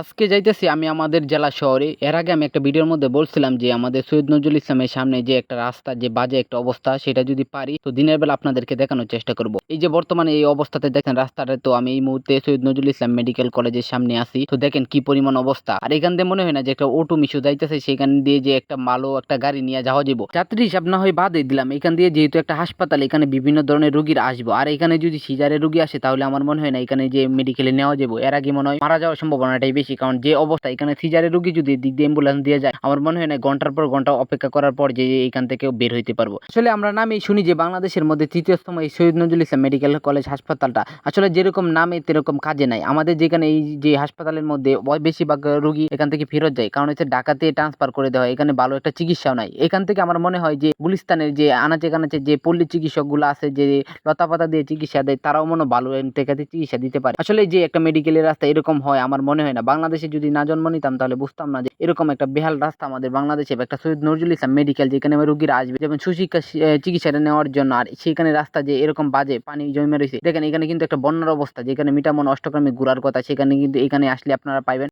আজকে যাইতেছি আমি আমাদের জেলা শহরে। এর আগে আমি একটা ভিডিওর মধ্যে বলছিলাম যে আমাদের সৈয়দ নজরুল ইসলামের সামনে যে একটা রাস্তা, যে বাজে একটা অবস্থা, সেটা যদি পারি, তো দিনের বেলা আপনাদেরকে দেখানোর চেষ্টা করব। এই যে বর্তমানে এই অবস্থাতে দেখেন রাস্তাটা, তো আমি এই মুহূর্তে সৈয়দ নজরুল ইসলাম মেডিকেল কলেজের সামনে আসি তো দেখেন কি পরিমাণ অবস্থা। আর এখান দিয়ে মনে হয় না যে একটা অটো মিশু যাইতেছে, সেখান দিয়ে যে একটা মালো একটা গাড়ি নিয়ে যাওয়া যাব যাত্রী হিসাব না হয় বাদে দিলাম। এখান দিয়ে যেহেতু একটা হাসপাতাল, এখানে বিভিন্ন ধরনের রোগীরা আসব। আর এখানে যদি সিজারের রোগী আসে, তাহলে আমার মনে হয় না এখানে যে মেডিকেলে নেওয়া যাব এর আগে মনে হয় মারা যাওয়ার সম্ভাবনাটাই বেশি। কারণ যে অবস্থা, এখানে সিজারের রোগী যদি দিক দিয়ে অ্যাম্বুলেন্স দিয়ে যায়, আমার মনে হয় না ঘণ্টার পর ঘণ্টা অপেক্ষা করার পর যে এখান থেকে বের হইতে পারব। আসলে আমরা নামেই শুনি যে বাংলাদেশের মধ্যে তৃতীয়তম এই সৈয়দ নজরুল ইসলাম মেডিকেল কলেজ হাসপাতালটা। আসলে যেরকম নামে তেরকম কাজে নাই। আমাদের যেখানে এই যে হাসপাতালের মধ্যে বেশিরভাগ রোগী এখান থেকে ফেরত যায়, কারণ হচ্ছে ঢাকাতে ট্রান্সফার করে দেওয়া হয়, এখানে ভালো একটা চিকিৎসাও নাই। এখান থেকে আমার মনে হয় যে গুলিস্তানের যে আনাচে কানাচে যে পল্লী চিকিৎসকগুলো আছে, যে লতাপাতা দিয়ে চিকিৎসা দেয়, তারাও মনে ভালো থেকে চিকিৎসা দিতে পারে। আসলে যে একটা মেডিকেলের রাস্তা এরকম হয়, আমার মনে হয় না। বাংলাদেশে যদি না জন্ম নিতাম, তাহলে বুঝতাম না যে এরকম একটা বেহাল রাস্তা আমাদের বাংলাদেশে একটা সৈয়দ নজরুল ইসলাম মেডিকেল যেখানে রুগীরা আসবে, যেমন সুশিক্ষা চিকিৎসা চিকিৎসাটা নেওয়ার জন্য, আর সেখানে রাস্তা যে এরকম বাজে পানি জমে রয়েছে, দেখেন এখানে কিন্তু একটা বন্যার অবস্থা, যেখানে মিটামন অষ্টগ্রামে ঘুরার কথা, সেখানে কিন্তু এখানে আসলে আপনারা পাইবেন